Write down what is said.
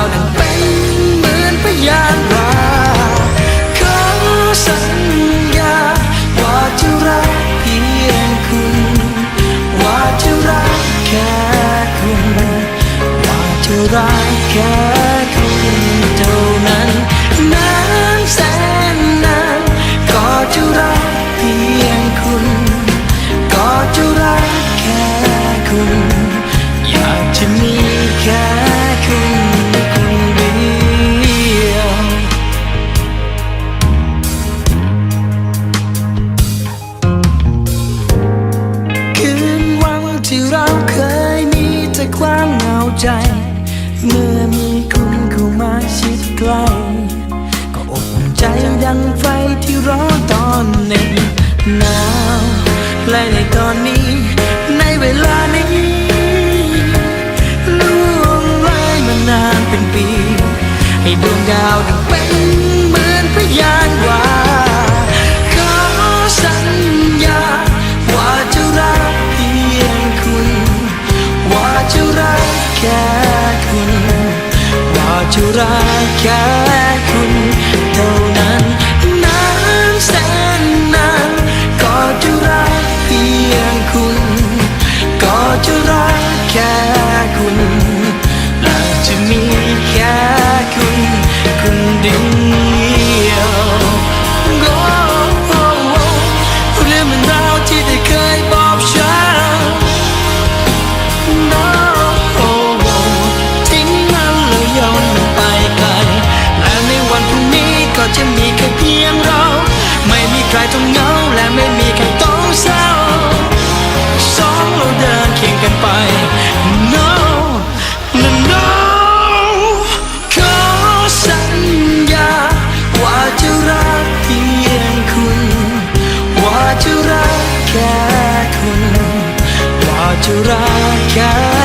าวนั้นเป็นเหมือนพยานว่าขอสัญญาว่าจะรักเพียงคุณ ว่าจะรักแค่คุณ ว่าจะรักแค่ ใจ เมื่อมีคุณเข้ามาชิดใกล้ก็อบอุ่นใจดังไฟที่ร้อนตอนหน็บหนาวและในตอนนี้ ในเวลานี้ล่วงเลยมานานเป็นปี ให้ดวงดาวดังเป็นเหมือนพยานว่า จะรักแค่คุณเท่านั้นนานแสนนานก็จะรักเพียงคุณ ก็จะรักแค่คุณและจะมีแค่คุณคนเดียว จะรักแค่